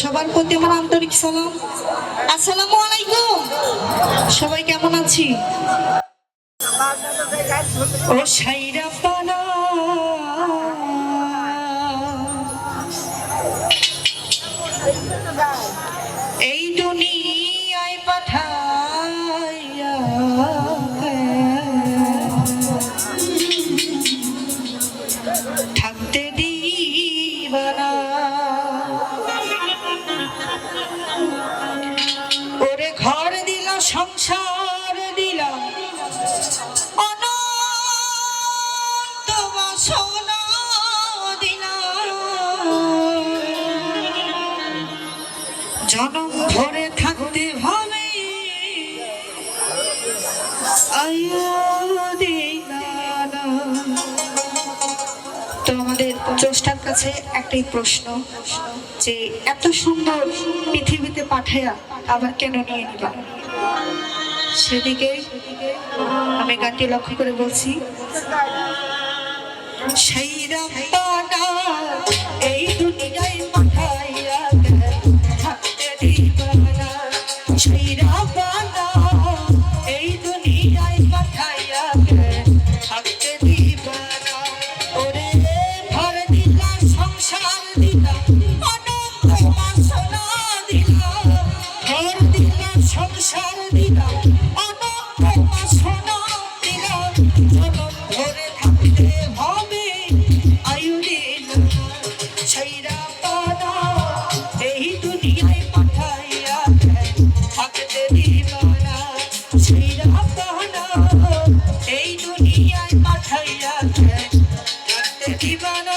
সবার প্রতি আমার আন্তরিক সালাম। আসসালামু আলাইকুম। সবাই কেমন আছি? ও সাইরা পানা জনম ভরে থাকতে হবে। তো আমাদের জ্যেষ্ঠার কাছে একটাই প্রশ্ন, যে এত সুন্দর পৃথিবীতে পাঠাইয়া আবার কেন নিয়ে নিবা সেদিকে আমি গানটি লক্ষ্য করে বলছি, সেই রাম ঠিকানা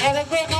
telegram